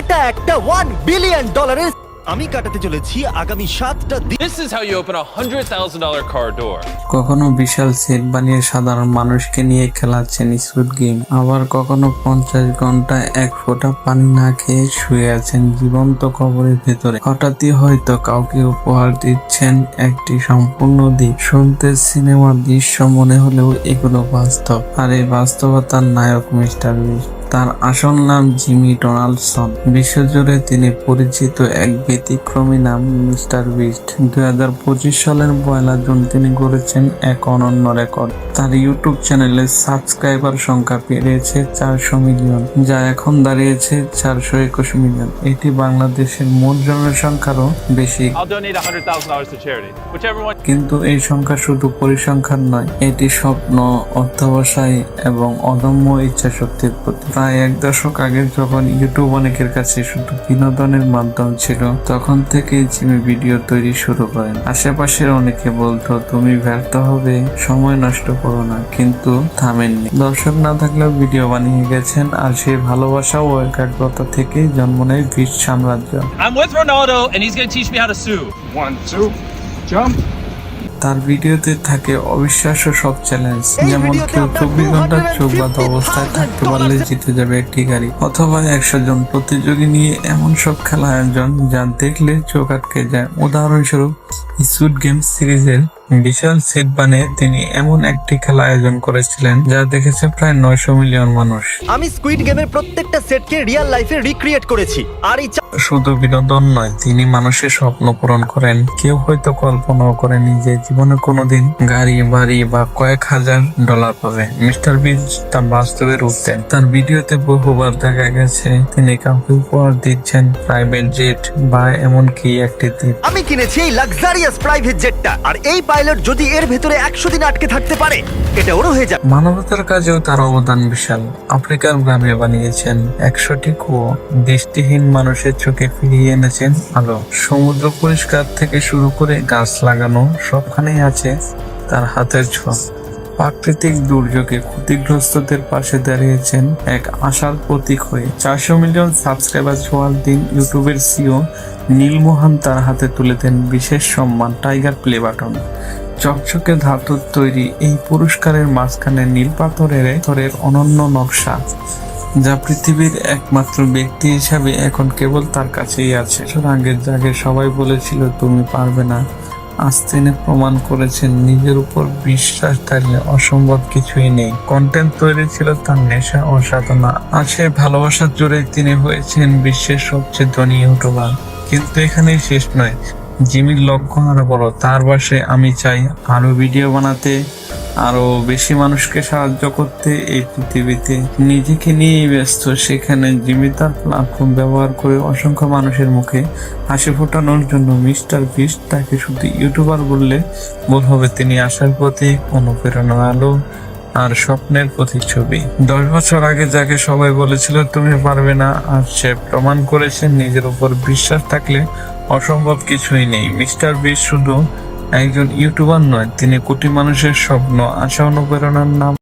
এটা একটা one billion ডলারের আমি কাটাতে চলেছি আগামী সাতটা দিন This is how you open a hundred thousand dollar car door. কখনো বিশাল সেট বানিয়ে সাধারণ মানুষকে নিয়ে খেলাচ্ছেন স্কুট গেম আবার কখনো পঞ্চাশ ঘণ্টা এক ফোঁটা পানি না খেয়ে শুয়ে আছেন জীবন্ত কবরের ভেতরে। হঠাৎই হয়তো কাউকে উপহার দিচ্ছেন একটি সম্পূর্ণ দ্বীপ শুনতে সিনেমার দৃশ্য মনে হলেও এগুলো বাস্তব। আর এই বাস্তবতার নায়ক মিস্টার বিস্ট। তার আসল নাম জিমি ডোনাল্ডসন বিশ্বজুড়ে তিনি পরিচিত এক ব্যতিক্রমী নাম মিস্টার বিস্ট। দুই হাজার পঁচিশ সালের পয়লা জুন তিনি গড়েছেন এক অনন্য রেকর্ড। তার ইউটিউব চ্যানেলে সাবস্ক্রাইবার সংখ্যা পেরিয়েছে চারশো মিলিয়ন যা এখন দাঁড়িয়েছে চারশো একুশ মিলিয়ন। এটি বাংলাদেশের মোট জনসংখ্যারও বেশি. কিন্তু এই সংখ্যা শুধু পরিসংখ্যান নয় এটি স্বপ্ন অধ্যবসায় এবং অদম্য ইচ্ছা শক্তির প্রতি প্রায় এক দশক আগে যখন ইউটিউব অনেকের কাছে শুধু বিনোদনের মাধ্যম ছিল তখন থেকে জিমি ভিডিও তৈরি শুরু করেন আশেপাশের অনেকে বলতো তুমি ব্যর্থ হবে সময় নষ্ট করো না কিন্তু থামেননি দর্শক না থাকলেও ভিডিও বানিয়ে গেছেন আর সেই ভালোবাসা ও একাগ্রতা থেকেই জন্ম নেয় বিশ্ব সাম্রাজ্য I'm with Ronaldo, and he's gonna teach me how to sue. One, two, jump. তার ভিডিওতে থাকে অবিশ্বাস্য সব চ্যালেঞ্জ যেমন কেউ চব্বিশ ঘণ্টার চোখ বাঁধা অবস্থায় থাকতে পারলে জিতে যাবে একটি গাড়ি। অথবা একশো জন প্রতিযোগী নিয়ে এমন সব খেলা আয়োজন যা দেখলে চোখ আটকে যায়। উদাহরণস্বরূপ স্কুড গেম সিরিজের বিশাল সেট বানিয়ে তিনি এমন একটি খেলা আয়োজন করেছিলেন যা দেখেছে প্রায় নয়শো মিলিয়ন মানুষ। আমি স্কুইড গেমের প্রত্যেকটা সেটকে রিয়েল লাইফে রিক্রিয়েট করেছি। আর এই চা- শুধু বিনোদন নয় তিনি মানুষের স্বপ্ন পূরণ করেন। কেউ হয়তো কল্পনাও করেনি যে জীবনে কোনোদিন গাড়ি বাড়ি বা কয়েক হাজার ডলার পাবে। মিস্টার বিজ তার বাস্তবে রূপ দেন। তার ভিডিওতে বহুবার দেখা গেছে তিনি কাউকে উপহার দিচ্ছেন প্রাইভেট জেট বা এমনকি একটি দ্বীপ আমি কিনেছি এই লাক্সারিয়াস প্রাইভেট জেটটা আর এই পাইলট যদি এর ভেতরে একশো দিন আটকে থাকতে পারে, এটা ওরও হয়ে যাবে। মানবতার কাজেও তার অবদান বিশাল। আফ্রিকার গ্রামে বানিয়েছেন একশোটি কুয়ো। দৃষ্টিহীন মানুষের চোখে ফিরিয়ে এনেছেন আলো। সমুদ্র পরিষ্কার থেকে শুরু করে গাছ লাগানো সবখানেই আছে তার হাতের ছোঁয়া। প্রাকৃতিক দুর্যোগে ক্ষতিগ্রস্তদের পাশে দাঁড়িয়েছেন এক আশার প্রতীক হয়ে চারশো মিলিয়ন সাবস্ক্রাইবার ছোঁয়ার দিন ইউটিউবের সিও নীলমোহন তার হাতে তুলে দেন বিশেষ সম্মান টাইগার প্লে বাটন। চকচকে ধাতুর তৈরি এই পুরস্কারের মাঝখানে নীল পাথরের অনন্য নকশা, যা পৃথিবীর একমাত্র ব্যক্তি হিসাবে এখন কেবল তার কাছেই আছে। আগের জাগে সবাই বলেছিল, তুমি পারবে না। আজ তিনি প্রমাণ করেছেন, নিজের উপর বিশ্বাস থাকলে অসম্ভব কিছুই নেই। কন্টেন্ট তৈরি ছিল তার নেশা ও সাধনা। আর সেই ভালোবাসার জোরে তিনি হয়েছেন বিশ্বের সবচেয়ে ধনী ইউটিউবার। কিন্তু এখানেই শেষ নয়, জিমির লক্ষ্য আরও বড়। তার বাসে আমি চাই আরও ভিডিও বানাতে। আরও বেশি মানুষকে সাহায্য করতে এই পৃথিবীতে। নিজেকে নিয়েই ব্যস্ত, সেখানে জিমি তার প্ল্যাটফর্ম ব্যবহার করে অসংখ্য মানুষের মুখে হাসি ফোটানোর জন্য মিস্টার বিস্ট তাকে শুধু ইউটিউবার বললে ভুল হবে। তিনি আশার প্রতীক অনুপ্রেরণা আলো আর স্বপ্নের প্রতিচ্ছবি। দশ বছর আগে যাকে সবাই বলেছিল, তুমি পারবে না, আর সে প্রমাণ করেছে নিজের উপর বিশ্বাস থাকলে অসম্ভব কিছুই নেই। মিস্টার বিশ শুধু একজন ইউটিউবার নয় তিনি কোটি মানুষের স্বপ্ন আশা অনুপ্রেরণার নাম